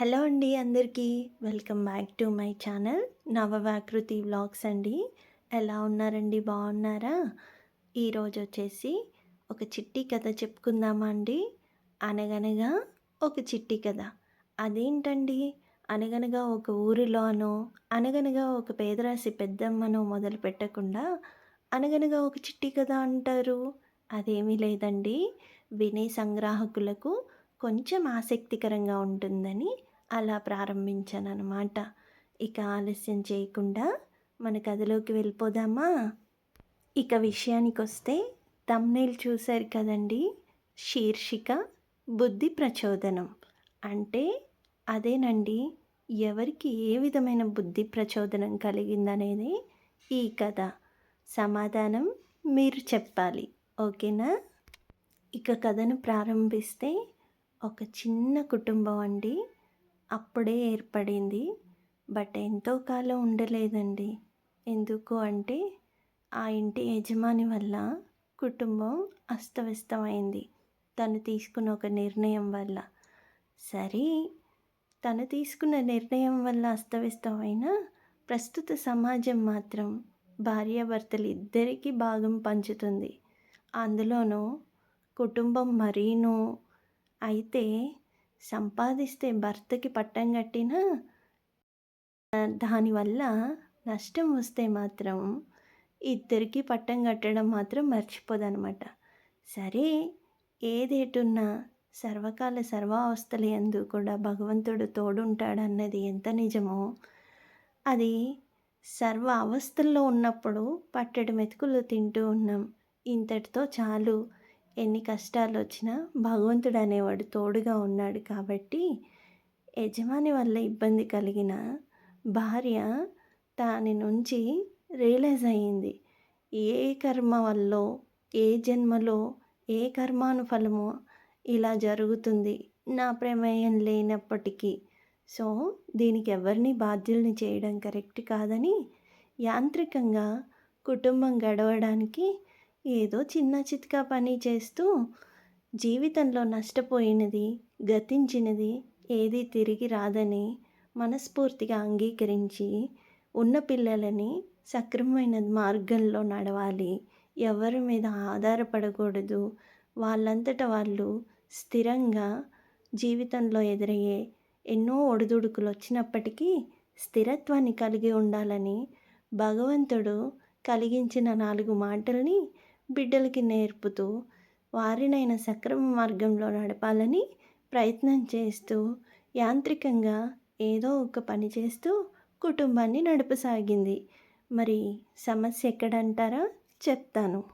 Hello అండి అందరికీ. Welcome back to my channel Navavakruthi vlogs అండి. ఎలా ఉన్నారండి? బాగున్నారా? ఈరోజు వచ్చేసి ఒక చిట్టి కథ చెప్పుకుందామా అండి. అనగనగా ఒక చిట్టి కథ. అదేంటండి? అనగనగా ఒక ఊరిలోనో అనగనగా ఒక పేదరాశి పెద్దమ్మనో మొదలు పెట్టకుండా అనగనగా ఒక చిట్టి కథ అంటారు. అదేమీ లేదండి. వినే సంగ్రాహకులకు కొంచెం ఆసక్తికరంగా ఉంటుందని అలా ప్రారంభించాను అనమాట ఇక ఆలస్యం చేయకుండా మన కథలోకి వెళ్ళిపోదామా? ఇక విషయానికి వస్తే తమ్నేల్ చూశారు కదండి? శీర్షిక బుద్ధి ప్రచోదనం. అంటే అదేనండి ఎవరికి ఏ విధమైన బుద్ధి ప్రచోదనం కలిగిందనేది ఈ కథ. సమాధానం మీరు చెప్పాలి ఓకేనా? ఇక కథను ప్రారంభిస్తే ఒక చిన్న కుటుంబం అండి. అప్పుడే ఏర్పడింది. బట్ ఎంతో కాలం ఉండలేదండి. ఎందుకు అంటే ఆ ఇంటి యజమాని వల్ల కుటుంబం అస్తవ్యస్తమైంది. తను తీసుకున్న ఒక నిర్ణయం వల్ల. సరే తను తీసుకున్న నిర్ణయం వల్ల అస్తవ్యస్తమైన ప్రస్తుత సమాజం మాత్రం భార్యాభర్తలు ఇద్దరికీ భాగం పంచుతుంది. అందులోనూ కుటుంబం మరీనూ అయితే సంపాదిస్తే భర్తకి పట్టం కట్టినా దానివల్ల నష్టం వస్తే మాత్రం ఇద్దరికి పట్టం కట్టడం మాత్రం మర్చిపోదనమాట. సరే ఏదేటున్నా సర్వకాల సర్వావస్థల ఎందు కూడా భగవంతుడు తోడుంటాడన్నది ఎంత నిజమో అది సర్వ అవస్థల్లో ఉన్నప్పుడు పట్టడి మెతుకులు తింటూ ఉన్నాం. ఇంతటితో చాలు. ఎన్ని కష్టాలు వచ్చినా భగవంతుడు అనేవాడు తోడుగా ఉన్నాడు కాబట్టి యజమాని వల్ల ఇబ్బంది కలిగిన భార్య దాని నుంచి రియలైజ్ అయ్యింది. ఏ కర్మ వల్ల ఏ జన్మలో ఏ కర్మానుఫలమో ఇలా జరుగుతుంది. నా ప్రమేయం లేనప్పటికీ. సో దీనికి ఎవరిని బాధ్యుల్ని చేయడం కరెక్ట్ కాదని యాంత్రికంగా కుటుంబం గడవడానికి ఏదో చిన్న చిత్కా పని చేస్తూ జీవితంలో నష్టపోయినది గతించినది ఏది తిరిగి రాదని మనస్ఫూర్తిగా అంగీకరించి ఉన్న పిల్లలని సక్రమమైన మార్గంలో నడవాలి. ఎవరి మీద ఆధారపడకూడదు. వాళ్ళంతట వాళ్ళు స్థిరంగా జీవితంలో ఎదురయ్యే ఎన్నో ఒడిదుడుకులు వచ్చినప్పటికీ స్థిరత్వాన్ని కలిగి ఉండాలని భగవంతుడు కలిగించిన నాలుగు మాటల్ని బిడ్డలకి నేర్పుతూ వారినైనా సక్రమ మార్గంలో నడపాలని ప్రయత్నం చేస్తూ యాంత్రికంగా ఏదో ఒక పని చేస్తూ కుటుంబాన్ని నడపసాగింది. మరి సమస్య ఎక్కడంటారా? చెప్తాను.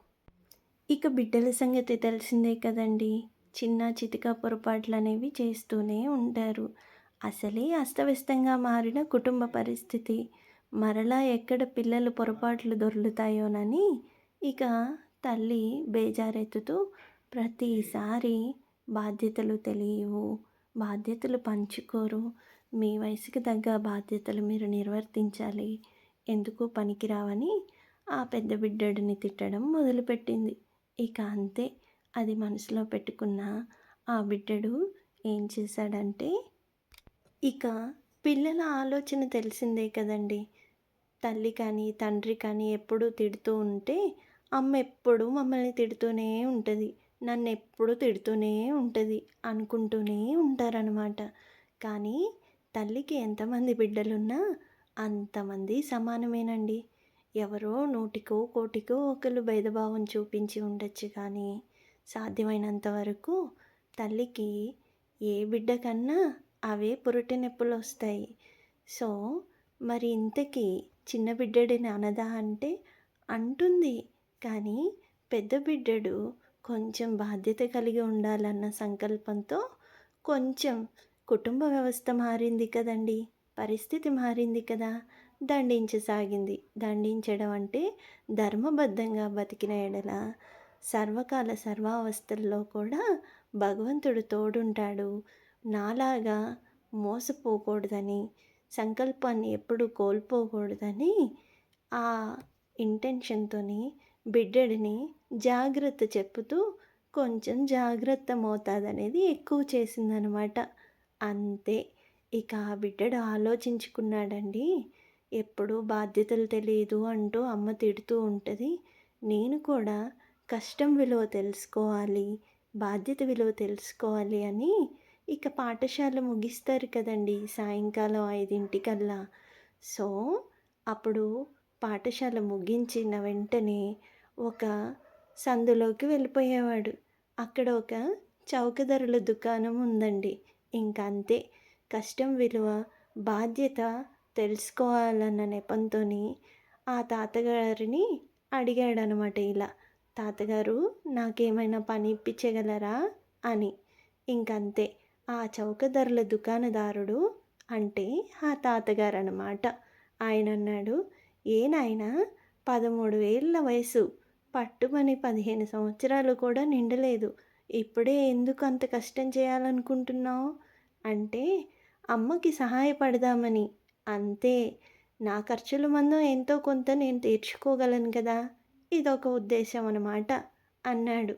ఇక బిడ్డల సంగతి తెలిసిందే కదండి. చిన్న చితిక పొరపాట్లు అనేవి చేస్తూనే ఉంటారు. అసలే అస్తవ్యస్తంగా మారిన కుటుంబ పరిస్థితి. మరలా ఎక్కడ పిల్లలు పొరపాట్లు దొర్లుతాయోనని ఇక తల్లి బేజారెత్తుతూ ప్రతిసారి బాధ్యతలు తెలియవు. బాధ్యతలు పంచుకోరు. మీ వయసుకి తగ్గ బాధ్యతలు మీరు నిర్వర్తించాలి. ఎందుకు పనికిరావని ఆ పెద్ద బిడ్డడిని తిట్టడం మొదలుపెట్టింది. ఇక అంతే. అది మనసులో పెట్టుకున్న ఆ బిడ్డడు ఏం చేశాడంటే ఇక పిల్లల ఆలోచన తెలిసిందే కదండి. తల్లి కానీ తండ్రి కానీ ఎప్పుడూ తిడుతూ ఉంటే అమ్మ ఎప్పుడు మమ్మల్ని తిడుతూనే ఉంటుంది. నన్ను ఎప్పుడు తిడుతూనే ఉంటుంది అనుకుంటూనే ఉంటారనమాట కానీ తల్లికి ఎంతమంది బిడ్డలున్నా అంతమంది సమానమేనండి. ఎవరో నూటికో కోటికో ఒకరు భేదభావం చూపించి ఉండొచ్చు కానీ సాధ్యమైనంత వరకు తల్లికి ఏ బిడ్డ కన్నా అవే పురుటి నొప్పులు వస్తాయి. సో మరి ఇంతకీ చిన్న బిడ్డడిని అనదా అంటే అంటుంది. కానీ పెద్ద బిడ్డడు కొంచెం బాధ్యత కలిగి ఉండాలన్న సంకల్పంతో కొంచెం కుటుంబ వ్యవస్థ మారింది కదండి. పరిస్థితి మారింది కదా. దండించసాగింది. దండించడం అంటే ధర్మబద్ధంగా బతికిన ఎడల సర్వకాల సర్వావస్థల్లో కూడా భగవంతుడు తోడుంటాడు. నాలాగా మోసపోకూడదని సంకల్పాన్ని ఎప్పుడు కోల్పోకూడదని ఆ ఇంటెన్షన్తోని బిడ్డడిని జాగ్రత్త చెప్పుతూ కొంచెం జాగ్రత్త మోతాదు అనేది ఎక్కువ చేసిందనమాట. అంతే. ఇక ఆ బిడ్డడు ఆలోచించుకున్నాడండి. ఎప్పుడు బాధ్యతలు తెలియదు అంటూ అమ్మ తిడుతూ ఉంటుంది. నేను కూడా కష్టం విలువ తెలుసుకోవాలి బాధ్యత విలువ తెలుసుకోవాలి అని ఇక పాఠశాల ముగిస్తారు కదండి సాయంకాలం ఐదింటికల్లా. సో అప్పుడు పాఠశాల ముగించిన వెంటనే ఒక సందులోకి వెళ్ళిపోయేవాడు. అక్కడ ఒక చౌక ధరల దుకాణం ఉందండి. ఇంక అంతే. కష్టం విలువ బాధ్యత తెలుసుకోవాలన్న నెపంతో ఆ తాతగారిని అడిగాడనమాట ఇలా తాతగారు నాకేమైనా పని ఇప్పించగలరా? అని. ఇంకంతే ఆ చౌక ధరల దుకాణదారుడు అంటే ఆ తాతగారు అనమాట ఆయన అన్నాడు ఏ నాయన పదమూడు వేల వయసు. పట్టుమని పదిహేను సంవత్సరాలు కూడా నిండలేదు. ఇప్పుడే ఎందుకు అంత కష్టం చేయాలనుకుంటున్నావు? అంటే అమ్మకి సహాయపడదామని. అంతే. నా ఖర్చుల మందం ఎంతో కొంత నేను తీర్చుకోగలను కదా? ఇదొక ఉద్దేశం అన్నమాట అన్నాడు.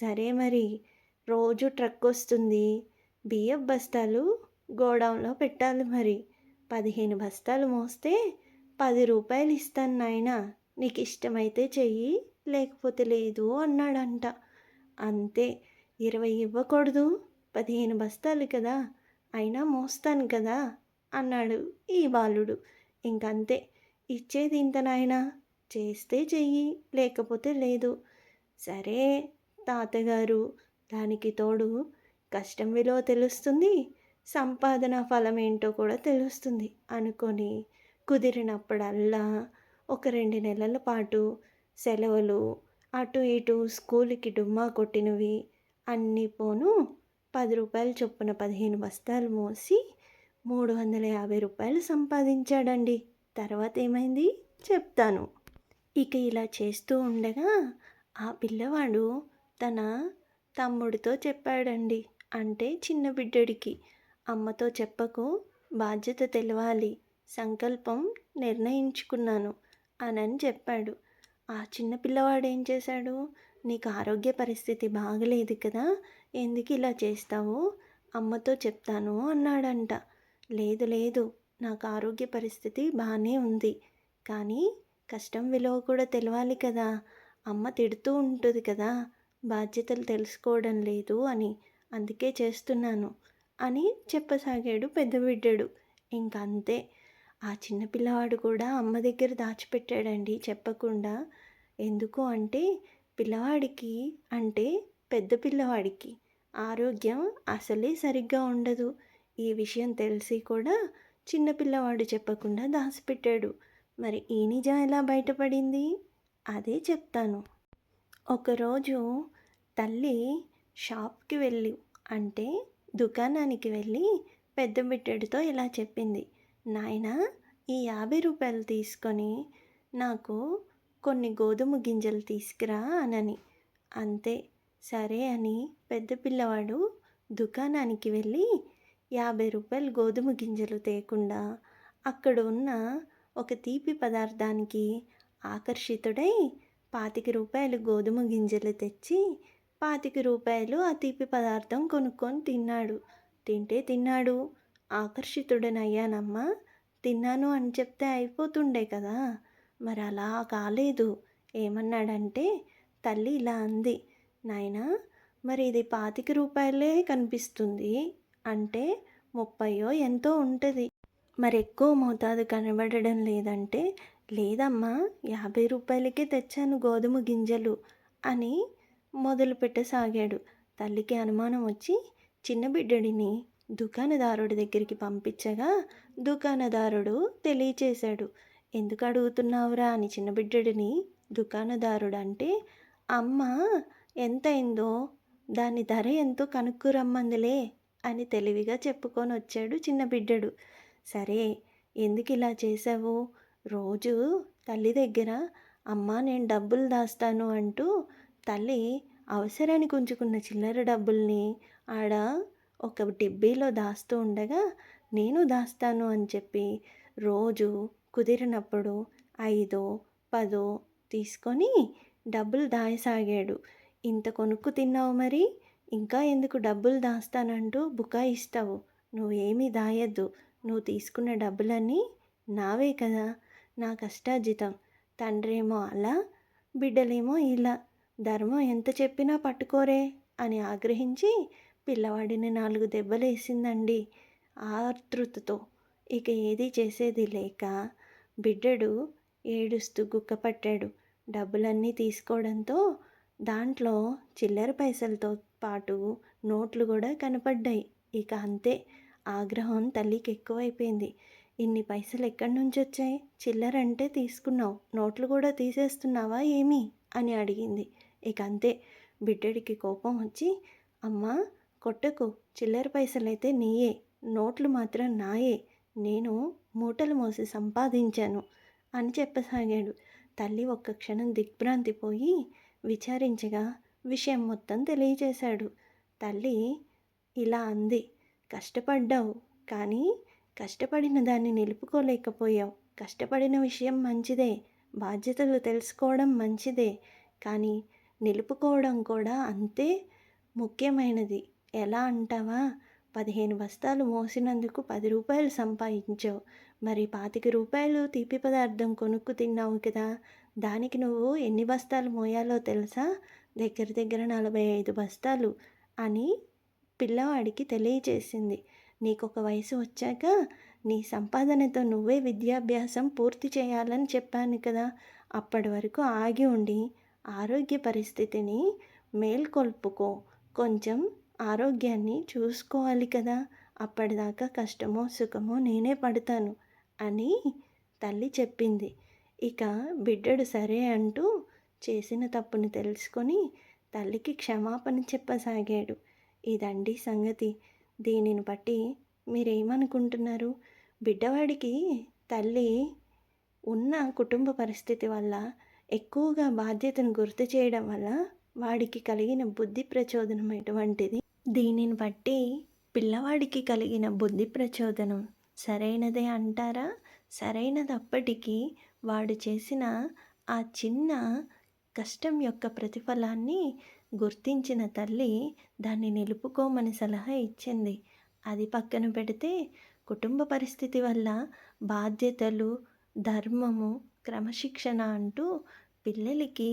సరే మరి. రోజు ట్రక్ వస్తుంది. బియ్యం బస్తాలు గోడౌన్లో పెట్టాలి మరి. పదిహేను బస్తాలు మోస్తే పది రూపాయలు ఇస్తాను నాయన. నీకు ఇష్టమైతే చెయ్యి. లేకపోతే లేదు అన్నాడంట. అంతే ఇరవై ఇవ్వకూడదు పదిహేను బస్తాలు కదా అయినా మోస్తాను కదా అన్నాడు ఈ బాలుడు. ఇంకంతే ఇచ్చేది ఇంత నాయన చేస్తే చెయ్యి లేకపోతే లేదు. సరే తాతగారు దానికి తోడు కష్టం విలువ తెలుస్తుంది సంపాదన ఫలం ఏంటో కూడా తెలుస్తుంది అనుకొని కుదిరినప్పుడల్లా ఒక రెండు నెలల పాటు సెలవులు అటు ఇటు స్కూల్కి డుమ్మా కొట్టినవి అన్నీ పోను పది రూపాయలు చొప్పున పదిహేను బస్తాలు మోసి మూడు వందల యాభై రూపాయలు సంపాదించాడండి. తర్వాత ఏమైంది? చెప్తాను. ఇక ఇలా చేస్తూ ఉండగా ఆ పిల్లవాడు తన తమ్ముడితో చెప్పాడండి. అంటే చిన్న బిడ్డడికి. అమ్మతో చెప్పకు బాధ్యత తెలవాలి సంకల్పం నిర్ణయించుకున్నాను అనని చెప్పాడు. ఆ చిన్న పిల్లవాడు ఏం చేశాడు? నీకు ఆరోగ్య పరిస్థితి బాగలేదు కదా ఎందుకు ఇలా చేస్తావు? అమ్మతో చెప్తాను అన్నాడంట. లేదు లేదు నాకు ఆరోగ్య పరిస్థితి బాగానే ఉంది. కానీ కష్టం విలువ కూడా తెలవాలి కదా. అమ్మ తిడుతూ ఉంటుంది కదా బాధ్యతలు తెలుసుకోవడం లేదు అని. అందుకే చేస్తున్నాను అని చెప్పసాగాడు పెద్ద బిడ్డడు. ఇంకంతే. ఆ చిన్న పిల్లవాడు కూడా అమ్మ దగ్గర దాచిపెట్టాడండి చెప్పకుండా. ఎందుకు అంటే పిల్లవాడికి అంటే పెద్ద పిల్లవాడికి ఆరోగ్యం అసలే సరిగ్గా ఉండదు. ఈ విషయం తెలిసి కూడా చిన్న పిల్లవాడు చెప్పకుండా దాచిపెట్టాడు. మరి ఈ నిజం ఎలా బయటపడింది? అదే చెప్తాను. ఒకరోజు తల్లి షాప్కి వెళ్ళి అంటే దుకాణానికి వెళ్ళి పెద్ద బిడ్డడితో ఇలా చెప్పింది. నాయన ఈ యాభై రూపాయలు తీసుకొని నాకు కొన్ని గోధుమ గింజలు తీసుకురా అనని. అంతే. సరే అని పెద్ద పిల్లవాడు దుకాణానికి వెళ్ళి యాభై రూపాయలు గోధుమ గింజలు తేకుండా అక్కడ ఉన్న ఒక తీపి పదార్థానికి ఆకర్షితుడై పాతిక రూపాయలు గోధుమ గింజలు తెచ్చి పాతిక రూపాయలు ఆ తీపి పదార్థం కొనుక్కొని తిన్నాడు. తింటే తిన్నాడు. ఆకర్షితుడనయ్యానమ్మా. తిన్నాను అని చెప్తే అయిపోతుండే కదా. మరి అలా కాలేదు. ఏమన్నాడంటే తల్లి ఇలా అంది. నాయనా మరి ఇది పాతిక రూపాయలే కనిపిస్తుంది. అంటే ముప్పయో ఎంతో ఉంటుంది. మరి ఎక్కువ మోతాదు కనబడడం లేదంటే లేదమ్మా యాభై రూపాయలకే తెచ్చాను గోధుమ గింజలు అని మొదలు పెట్టసాగాడు. తల్లికి అనుమానం వచ్చి చిన్న బిడ్డడిని దుకాణదారుడి దగ్గరికి పంపించగా దుకాణదారుడు తెలియచేశాడు. ఎందుకు అడుగుతున్నావురా అని చిన్న బిడ్డడిని దుకాణదారుడు అంటే అమ్మ ఎంత అయిందో దాని ధర ఎంతో కనుక్కురమ్మందులే అని తెలివిగా చెప్పుకొని వచ్చాడు చిన్న బిడ్డడు. సరే ఎందుకు ఇలా చేసావు రోజు తల్లి దగ్గర అమ్మ నేను డబ్బులు దాస్తాను అంటూ తల్లి అవసరానికి ఉంచుకున్న చిల్లర డబ్బుల్ని ఆడ ఒక డిబ్బీలో దాస్తూ ఉండగా నేను దాస్తాను అని చెప్పి రోజు కుదిరినప్పుడు ఐదో పదో తీసుకొని డబ్బులు దాయసాగాడు. ఇంత కొనుక్కు తిన్నావు మరి? ఇంకా ఎందుకు డబ్బులు దాస్తానంటూ బుకాయిస్తావు నువ్వేమీ దాయద్దు. నువ్వు తీసుకున్న డబ్బులన్నీ నావే కదా. నా కష్టార్జితం. తండ్రేమో అలా బిడ్డలేమో ఇలా. ధర్మం ఎంత చెప్పినా పట్టుకోరే అని ఆగ్రహించి పిల్లవాడిని నాలుగు దెబ్బలేసిందండి ఆతృతతో ఇక ఏది చేసేది లేక బిడ్డడు ఏడుస్తూ గుక్కపట్టాడు డబ్బులన్నీ తీసుకోవడంతో దాంట్లో చిల్లర పైసలతో పాటు నోట్లు కూడా కనపడ్డాయి. ఇక అంతే ఆగ్రహం తల్లికి ఎక్కువైపోయింది. ఇన్ని పైసలు ఎక్కడి నుంచి వచ్చాయి? చిల్లర అంటే తీసుకున్నావు. నోట్లు కూడా తీసేస్తున్నావా ఏమి? అని అడిగింది. ఇక అంతే బిడ్డడికి కోపం వచ్చి అమ్మా కొట్టకు. చిల్లర పైసలైతే నీయే. నోట్లు మాత్రం నాయే. నేను మూటలు మోసి సంపాదించాను అని చెప్పసాగాడు. తల్లి ఒక్క క్షణం దిగ్భ్రాంతి పోయి విచారించగా విషయం మొత్తం తెలియజేశాడు తల్లి ఇలా అంది. కష్టపడ్డావు. కానీ కష్టపడిన దాన్ని నిలుపుకోలేకపోయావు. కష్టపడిన విషయం మంచిదే. బాధ్యతలు తెలుసుకోవడం మంచిదే. కానీ నిలుపుకోవడం కూడా అంతే ముఖ్యమైనది. ఎలా అంటావా? పదిహేను బస్తాలు మోసినందుకు పది రూపాయలు సంపాదించావు. మరి పాతిక రూపాయలు తీపి పదార్థం కొనుక్కు తిన్నావు కదా. దానికి నువ్వు ఎన్ని బస్తాలు మోయాలో తెలుసా? దగ్గర దగ్గర నలభై ఐదు బస్తాలు అని పిల్లవాడికి తెలియచేసింది నీకు ఒక వయసు వచ్చాక నీ సంపాదనతో నువ్వే విద్యాభ్యాసం పూర్తి చేయాలని చెప్పాను కదా. అప్పటి వరకు ఆగి ఉండి ఆరోగ్య పరిస్థితిని మేల్కొల్పుకో. కొంచెం ఆరోగ్యాన్ని చూసుకోవాలి కదా. అప్పటిదాకా కష్టమో సుఖమో నేనే పడతాను అని తల్లి చెప్పింది. ఇక బిడ్డడు సరే అంటూ చేసిన తప్పును తెలుసుకొని తల్లికి క్షమాపణ చెప్పసాగాడు. ఇదండి సంగతి. దీనిని బట్టి మీరేమనుకుంటున్నారు? బిడ్డవాడికి తల్లి ఉన్న కుటుంబ పరిస్థితి వల్ల ఎక్కువగా బాధ్యతను గుర్తు చేయడం వల్ల వాడికి కలిగిన బుద్ధి ప్రచోదనం ఎటువంటిది? దీనిని బట్టి పిల్లవాడికి కలిగిన బుద్ధి ప్రచోదనం సరైనదే అంటారా? సరైనదప్పటికీ వాడు చేసిన ఆ చిన్న కష్టం యొక్క ప్రతిఫలాన్ని గుర్తించిన తల్లి దాన్ని నిలుపుకోమని సలహా ఇచ్చింది. అది పక్కన పెడితే కుటుంబ పరిస్థితి వల్ల బాధ్యతలు ధర్మము క్రమశిక్షణ అంటూ పిల్లలకి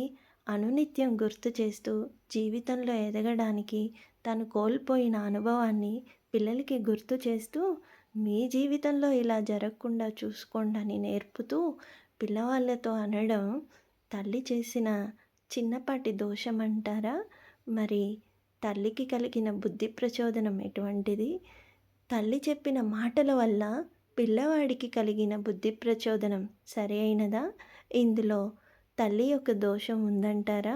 అనునిత్యం గుర్తు చేస్తూ జీవితంలో ఎదగడానికి తను కోల్పోయిన అనుభవాన్ని పిల్లలకి గుర్తు చేస్తూ మీ జీవితంలో ఇలా జరగకుండా చూసుకోండి అని నేర్పుతూ పిల్లవాళ్ళతో అనడం తల్లి చేసిన చిన్నపాటి దోషం అంటారా? మరి తల్లికి కలిగిన బుద్ధి ప్రచోదనం ఎటువంటిది? తల్లి చెప్పిన మాటల వల్ల పిల్లవాడికి కలిగిన బుద్ధి ప్రచోదనం సరి అయినదా? ఇందులో తల్లి యొక్క దోషం ఉందంటారా?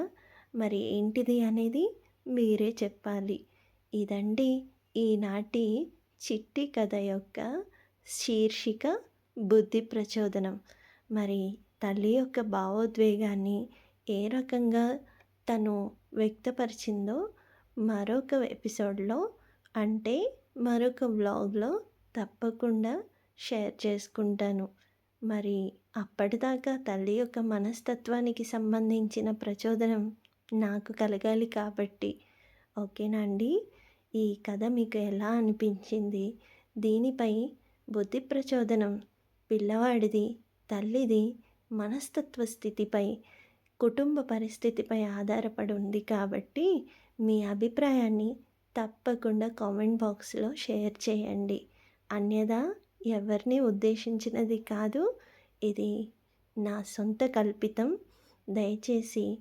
మరి ఏంటిది అనేది? మీరే చెప్పాలి. ఇదండి ఈనాటి చిట్టి కథ యొక్క శీర్షిక బుద్ధి ప్రచోదనం. మరి తల్లి యొక్క భావోద్వేగాన్ని ఏ రకంగా తను వ్యక్తపరిచిందో మరొక ఎపిసోడ్లో అంటే మరొక వ్లాగ్లో తప్పకుండా షేర్ చేసుకుంటాను. మరి అప్పటిదాకా తల్లి యొక్క మనస్తత్వానికి సంబంధించిన ప్రచోదనం నాకు కలగాలి కాబట్టి. ఓకేనా అండి ఈ కథ మీకు ఎలా అనిపించింది? దీనిపై బుద్ధి ప్రచోదనం పిల్లవాడిది తల్లిది మనస్తత్వ స్థితిపై కుటుంబ పరిస్థితిపై ఆధారపడి ఉంది కాబట్టి మీ అభిప్రాయాన్ని తప్పకుండా కామెంట్ బాక్స్లో షేర్ చేయండి. అన్యదా ఎవరిని ఉద్దేశించినది కాదు ఇది నా సొంత కల్పితం. దయచేసి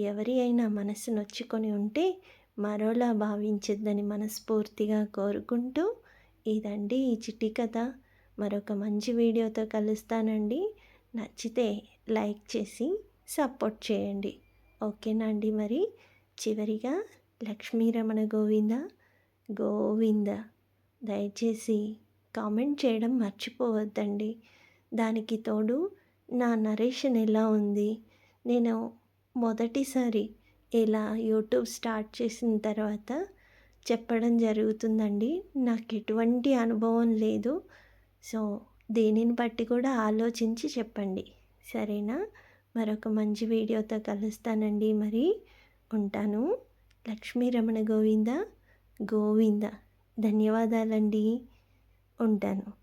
ఎవరి అయినా మనసు నొచ్చుకొని ఉంటే మరోలా భావించద్దని మనస్ఫూర్తిగా కోరుకుంటూ ఇదండి ఈ చిట్టి కథ. మరొక మంచి వీడియోతో కలుస్తానండి. నచ్చితే లైక్ చేసి సపోర్ట్ చేయండి. ఓకేనా అండి మరి? చివరిగా లక్ష్మీరమణ గోవింద గోవింద దయచేసి కామెంట్ చేయడం మర్చిపోవద్దండి. దానికి తోడు నా నరేషన్ ఎలా ఉంది? నేను మొదటిసారి ఇలా యూట్యూబ్ స్టార్ట్ చేసిన తర్వాత చెప్పడం జరుగుతుందండి. నాకు ఎటువంటి అనుభవం లేదు. సో దేనిని బట్టి కూడా ఆలోచించి చెప్పండి. సరేనా? మరొక మంచి వీడియోతో కలుస్తానండి మరి. ఉంటాను. లక్ష్మీ రమణ గోవింద గోవింద. ధన్యవాదాలండి. ఉంటాను.